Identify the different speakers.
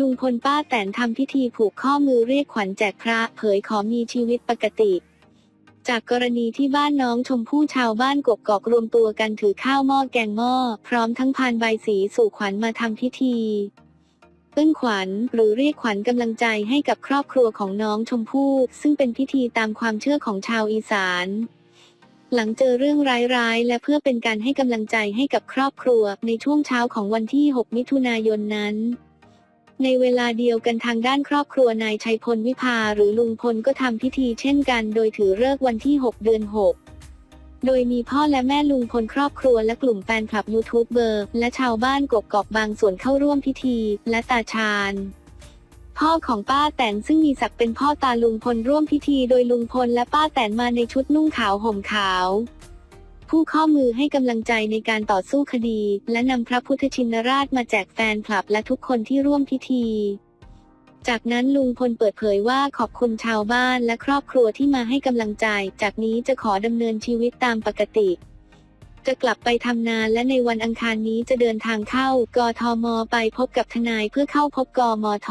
Speaker 1: ลุงพลป้าแตนทำพิธีผูกข้อมือเรียกขวัญแจกพระเผยขอมีชีวิตปกติ จากกรณีที่บ้านน้องชมพู่ชาวบ้านกกอกรวมตัวกันถือข้าวหม้อแกงหม้อ พร้อมทั้งพานใบสีสู่ขวัญมาทำพิธีปึ้งขวัญหรือเรียกขวัญกำลังใจให้กับครอบครัวของน้องชมพู่ซึ่งเป็นพิธีตามความเชื่อของชาวอีสาน หลังเจอเรื่องร้ายๆ และเพื่อเป็นการให้กำลังใจให้กับครอบครัวในช่วงเช้าของวันที่ 6 มิถุนายนนั้น ในเวลาเดียวกันทางด้านครอบครัวนายชัยพลวิภาหรือลุงพลก็ทำพิธีเช่นกัน โดยถือเลิกวันที่ 6 เดือน 6 โดยมีพ่อและแม่ลุงพลครอบครัวและกลุ่มแฟนคลับยูทูบเบอร์ และชาวบ้านกกอกบางส่วนเข้าร่วมพิธีและตาชาญพ่อของป้าแตนซึ่งมีศักดิ์เป็นพ่อตาลุงพลร่วมพิธีโดยลุงพลและป้าแตนมาในชุดนุ่งขาวห่มขาว ผู้ข้อมือให้กำลังใจในการต่อสู้คดี และนำพระพุทธชินราชมาแจกแฟนคลับและทุกคนที่ร่วมพิธี จากนั้นลุงพลเปิดเผยว่าขอบคุณชาวบ้านและครอบครัวที่มาให้กำลังใจ จากนี้จะขอดำเนินชีวิตตามปกติ จะกลับไปทำงานและในวันอังคารนี้จะเดินทางเข้ากทม ไปพบกับทนายเพื่อเข้าพบกมท